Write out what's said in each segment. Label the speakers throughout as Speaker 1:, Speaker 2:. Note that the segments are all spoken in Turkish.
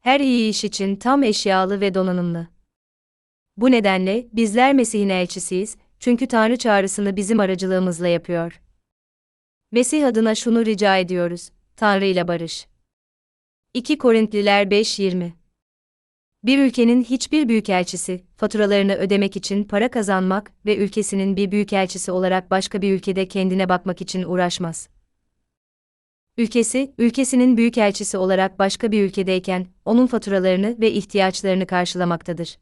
Speaker 1: Her iyi iş için tam eşyalı ve donanımlı. Bu nedenle bizler Mesih'in elçisiyiz, çünkü Tanrı çağrısını bizim aracılığımızla yapıyor. Mesih adına şunu rica ediyoruz, Tanrı ile barış. 2 Korintliler 5:20 Bir ülkenin hiçbir büyükelçisi, faturalarını ödemek için para kazanmak ve ülkesinin bir büyükelçisi olarak başka bir ülkede kendine bakmak için uğraşmaz. Ülkesi, ülkesinin büyükelçisi olarak başka bir ülkedeyken, onun faturalarını ve ihtiyaçlarını karşılamaktadır.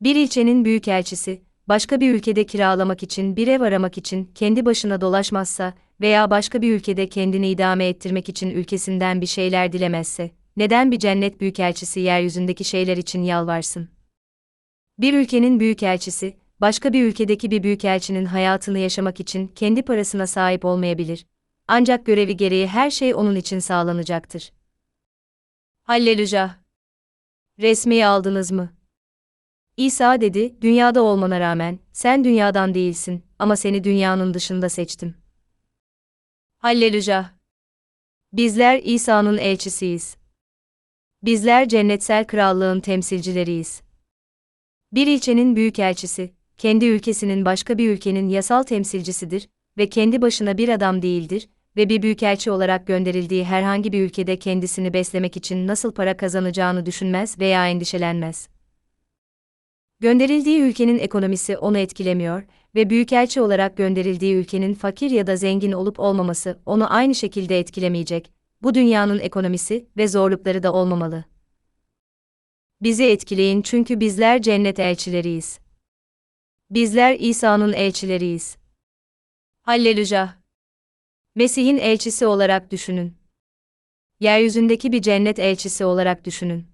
Speaker 1: Bir ilçenin büyükelçisi, başka bir ülkede kiralamak için bir ev aramak için kendi başına dolaşmazsa veya başka bir ülkede kendini idame ettirmek için ülkesinden bir şeyler dilemezse, neden bir cennet büyükelçisi yeryüzündeki şeyler için yalvarsın? Bir ülkenin büyükelçisi, başka bir ülkedeki bir büyükelçinin hayatını yaşamak için kendi parasına sahip olmayabilir. Ancak görevi gereği her şey onun için sağlanacaktır. Halleluja! Resmiyi aldınız mı? İsa dedi, dünyada olmana rağmen, sen dünyadan değilsin, ama seni dünyanın dışında seçtim. Halleluja! Bizler İsa'nın elçisiyiz. Bizler cennetsel krallığın temsilcileriyiz. Bir ilçenin büyükelçisi, kendi ülkesinin başka bir ülkenin yasal temsilcisidir ve kendi başına bir adam değildir ve bir büyükelçi olarak gönderildiği herhangi bir ülkede kendisini beslemek için nasıl para kazanacağını düşünmez veya endişelenmez. Gönderildiği ülkenin ekonomisi onu etkilemiyor ve büyükelçi olarak gönderildiği ülkenin fakir ya da zengin olup olmaması onu aynı şekilde etkilemeyecek. Bu dünyanın ekonomisi ve zorlukları da olmamalı. Bizi etkileyin çünkü bizler cennet elçileriyiz. Bizler İsa'nın elçileriyiz. Halleluja. Mesih'in elçisi olarak düşünün. Yeryüzündeki bir cennet elçisi olarak düşünün.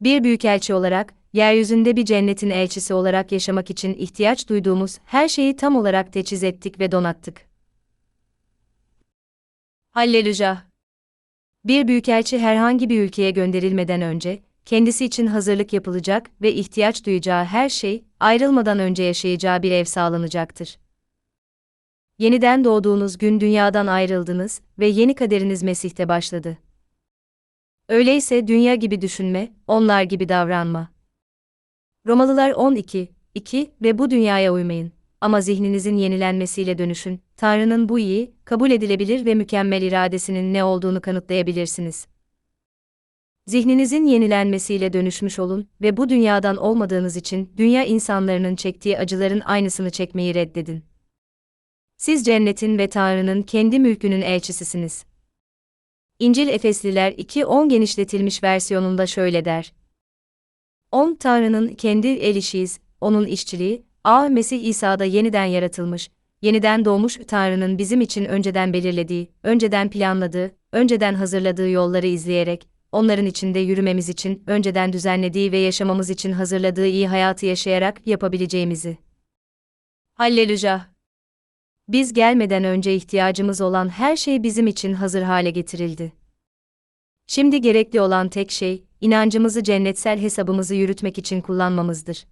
Speaker 1: Bir büyükelçi olarak, yeryüzünde bir cennetin elçisi olarak yaşamak için ihtiyaç duyduğumuz her şeyi tam olarak teçhiz ettik ve donattık. Halleluja! Bir büyükelçi herhangi bir ülkeye gönderilmeden önce, kendisi için hazırlık yapılacak ve ihtiyaç duyacağı her şey, ayrılmadan önce yaşayacağı bir ev sağlanacaktır. Yeniden doğduğunuz gün dünyadan ayrıldınız ve yeni kaderiniz Mesih'te başladı. Öyleyse dünya gibi düşünme, onlar gibi davranma. Romalılar 12, 2 ve bu dünyaya uymayın. Ama zihninizin yenilenmesiyle dönüşün, Tanrı'nın bu iyi, kabul edilebilir ve mükemmel iradesinin ne olduğunu kanıtlayabilirsiniz. Zihninizin yenilenmesiyle dönüşmüş olun ve bu dünyadan olmadığınız için dünya insanlarının çektiği acıların aynısını çekmeyi reddedin. Siz cennetin ve Tanrı'nın kendi mülkünün elçisisiniz. İncil Efesliler 2.10 genişletilmiş versiyonunda şöyle der. 10 Tanrı'nın kendi el işiyiz, onun işçiliği, A. Mesih İsa'da yeniden yaratılmış, yeniden doğmuş Tanrı'nın bizim için önceden belirlediği, önceden planladığı, önceden hazırladığı yolları izleyerek, onların içinde yürümemiz için önceden düzenlediği ve yaşamamız için hazırladığı iyi hayatı yaşayarak yapabileceğimizi. Halleluja! Biz gelmeden önce ihtiyacımız olan her şey bizim için hazır hale getirildi. Şimdi gerekli olan tek şey, inancımızı cennetsel hesabımızı yürütmek için kullanmamızdır.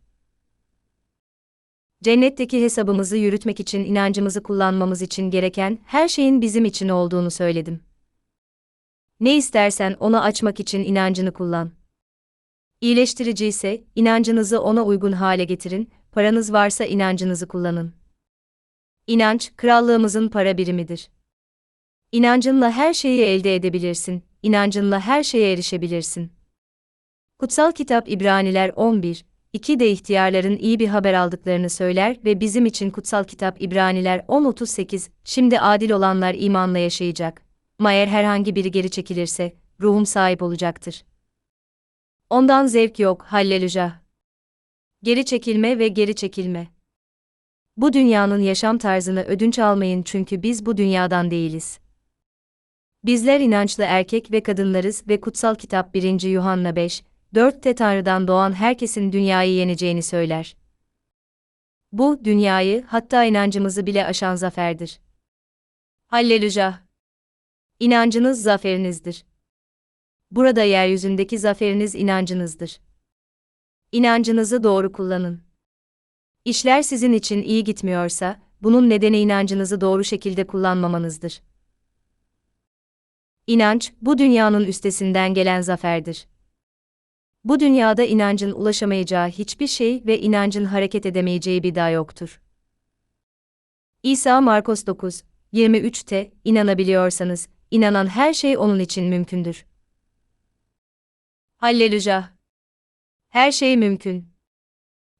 Speaker 1: Cennetteki hesabımızı yürütmek için inancımızı kullanmamız için gereken her şeyin bizim için olduğunu söyledim. Ne istersen onu açmak için inancını kullan. İyileştirici ise inancınızı ona uygun hale getirin, paranız varsa inancınızı kullanın. İnanç, krallığımızın para birimidir. İnancınla her şeyi elde edebilirsin, inancınla her şeye erişebilirsin. Kutsal Kitap İbraniler 11, 2 de ihtiyarların iyi bir haber aldıklarını söyler ve bizim için Kutsal Kitap İbraniler 10.38, şimdi adil olanlar imanla yaşayacak. Ama eğer herhangi biri geri çekilirse, ruhum sahip olacaktır. Ondan zevk yok, halleluja. Geri çekilme ve geri çekilme. Bu dünyanın yaşam tarzını ödünç almayın çünkü biz bu dünyadan değiliz. Bizler inançlı erkek ve kadınlarız ve kutsal kitap 1. Yuhanna 5, 4'te Tanrı'dan doğan herkesin dünyayı yeneceğini söyler. Bu, dünyayı, hatta inancımızı bile aşan zaferdir. Halleluja! İnancınız zaferinizdir. Burada yeryüzündeki zaferiniz inancınızdır. İnancınızı doğru kullanın. İşler sizin için iyi gitmiyorsa, bunun nedeni inancınızı doğru şekilde kullanmamanızdır. İnanç, bu dünyanın üstesinden gelen zaferdir. Bu dünyada inancın ulaşamayacağı hiçbir şey ve inancın hareket edemeyeceği bir dağ yoktur. İsa Markos 9, 23'te, inanabiliyorsanız, inanan her şey onun için mümkündür. Halleluja! Her şey mümkün.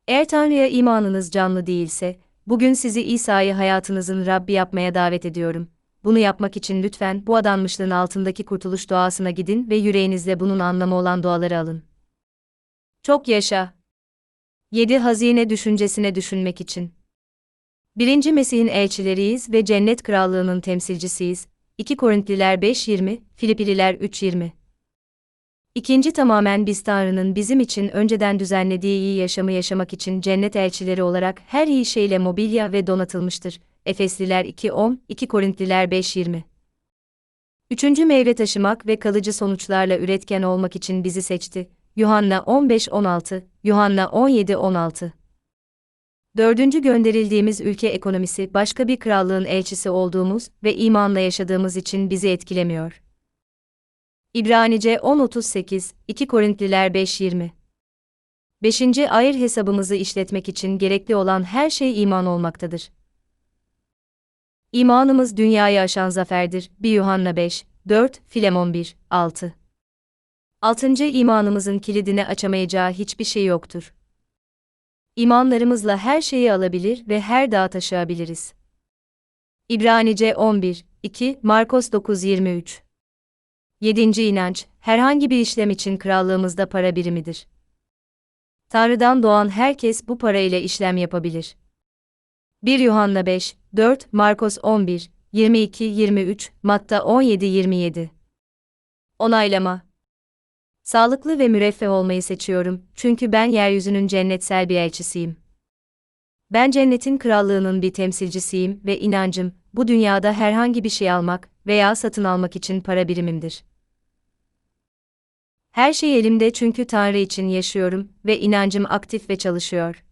Speaker 1: Eğer Tanrı'ya imanınız canlı değilse, bugün sizi İsa'yı hayatınızın Rabbi yapmaya davet ediyorum. Bunu yapmak için lütfen bu adanmışlığın altındaki kurtuluş duasına gidin ve yüreğinizde bunun anlamı olan duaları alın. Çok yaşa. 7 Hazine düşüncesine düşünmek için. Birinci Mesih'in elçileriyiz ve cennet krallığının temsilcisiyiz. 2 Korintliler 5.20, Filipliler 3.20. İkinci tamamen biz Tanrı'nın bizim için önceden düzenlediği iyi yaşamı yaşamak için cennet elçileri olarak her iyi şeyle mobilya ve donatılmıştır. Efesliler 2.10, 2 Korintliler 5.20. Üçüncü meyve taşımak ve kalıcı sonuçlarla üretken olmak için bizi seçti. Yuhanna 15-16, Yuhanna 17-16. Dördüncü gönderildiğimiz ülke ekonomisi başka bir krallığın elçisi olduğumuz ve imanla yaşadığımız için bizi etkilemiyor. İbranice 10.38, 2 Korintliler 5.20 Beşinci ayır hesabımızı işletmek için gerekli olan her şey iman olmaktadır. İmanımız dünyayı aşan zaferdir. 1 Yuhanna 5, 4, Filemon 1, 6. Altıncı imanımızın kilidini açamayacağı hiçbir şey yoktur. İmanlarımızla her şeyi alabilir ve her dağı taşıyabiliriz. İbranice 11, 2, Markos 9, 23 Yedinci inanç, herhangi bir işlem için krallığımızda para birimidir. Tanrı'dan doğan herkes bu para ile işlem yapabilir. 1 Yuhanna 5, 4, Markos 11, 22, 23, Matta 17, 27. Onaylama Sağlıklı ve müreffeh olmayı seçiyorum, çünkü ben yeryüzünün cennetsel bir elçisiyim. Ben cennetin krallığının bir temsilcisiyim ve inancım, bu dünyada herhangi bir şey almak veya satın almak için para birimimdir. Her şey elimde çünkü Tanrı için yaşıyorum ve inancım aktif ve çalışıyor.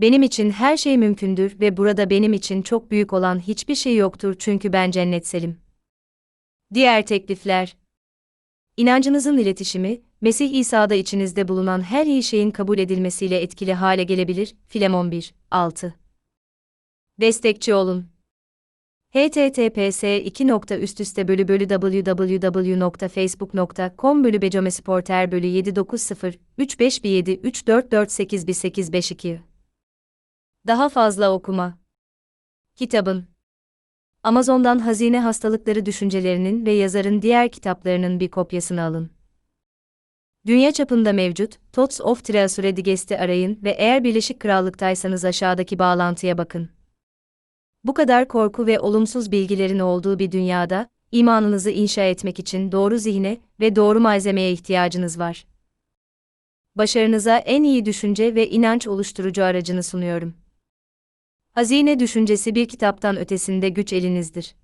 Speaker 1: Benim için her şey mümkündür ve burada benim için çok büyük olan hiçbir şey yoktur çünkü ben cennetselim. Diğer teklifler İnancınızın iletişimi, Mesih İsa'da içinizde bulunan her iyi şeyin kabul edilmesiyle etkili hale gelebilir. Filemon 1, 6. Destekçi olun. https 2. üst bölü becomesporter bölü 790 351 34481 Daha fazla okuma. Kitabın Amazon'dan Hazine Hastalıkları Düşüncelerinin ve yazarın diğer kitaplarının bir kopyasını alın. Dünya çapında mevcut, Thoughts of Treasure Digest'i arayın ve eğer Birleşik Krallık'taysanız aşağıdaki bağlantıya bakın. Bu kadar korku ve olumsuz bilgilerin olduğu bir dünyada, imanınızı inşa etmek için doğru zihne ve doğru malzemeye ihtiyacınız var. Başarınıza en iyi düşünce ve inanç oluşturucu aracını sunuyorum. Hazine düşüncesi bir kitaptan ötesinde güç elinizdir.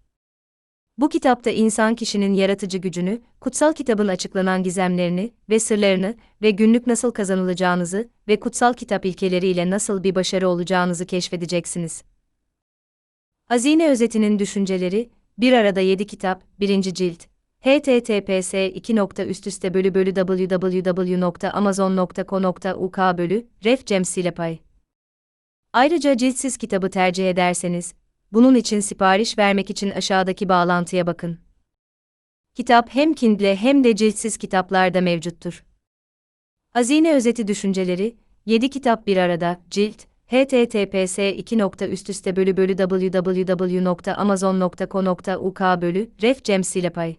Speaker 1: Bu kitapta insan kişinin yaratıcı gücünü, kutsal kitabın açıklanan gizemlerini ve sırlarını ve günlük nasıl kazanılacağınızı ve kutsal kitap ilkeleriyle nasıl bir başarı olacağınızı keşfedeceksiniz. Hazine özetinin düşünceleri, bir arada 7 kitap, 1. cilt. https 2. bölü bölü www.amazon.co.uk bölü ref Cem Silepay Ayrıca ciltsiz kitabı tercih ederseniz, bunun için sipariş vermek için aşağıdaki bağlantıya bakın. Kitap hem Kindle hem de ciltsiz kitaplarda mevcuttur. Hazine özeti düşünceleri, 7 kitap bir arada, cilt, https 2. bölü bölü www.amazon.co.uk bölü ref Cem Silepay.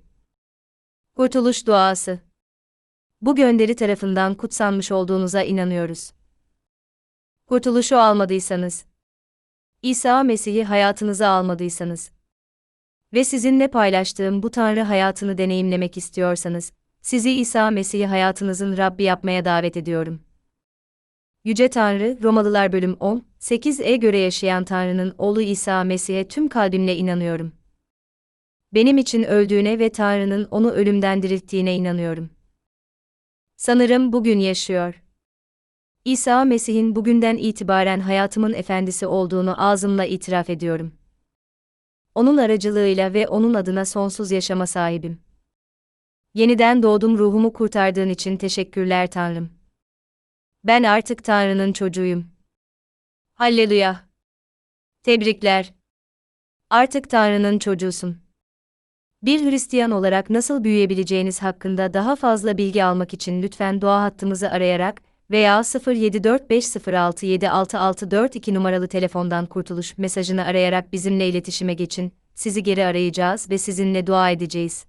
Speaker 1: Kurtuluş duası. Bu gönderi tarafından kutsanmış olduğunuza inanıyoruz kurtuluşu almadıysanız, İsa Mesih'i hayatınıza almadıysanız ve sizinle paylaştığım bu Tanrı hayatını deneyimlemek istiyorsanız, sizi İsa Mesih'i hayatınızın Rabbi yapmaya davet ediyorum. Yüce Tanrı, Romalılar bölüm 10, 8'e göre yaşayan Tanrı'nın oğlu İsa Mesih'e tüm kalbimle inanıyorum. Benim için öldüğüne ve Tanrı'nın onu ölümden dirilttiğine inanıyorum. Sanırım bugün yaşıyor. İsa Mesih'in bugünden itibaren hayatımın efendisi olduğunu ağzımla itiraf ediyorum. Onun aracılığıyla ve onun adına sonsuz yaşama sahibim. Yeniden doğdum ruhumu kurtardığın için teşekkürler Tanrım. Ben artık Tanrı'nın çocuğuyum. Halleluya. Tebrikler. Artık Tanrı'nın çocuğusun. Bir Hristiyan olarak nasıl büyüyebileceğiniz hakkında daha fazla bilgi almak için lütfen dua hattımızı arayarak veya 0745067662 numaralı telefondan kurtuluş mesajını arayarak bizimle iletişime geçin. Sizi geri arayacağız ve sizinle dua edeceğiz.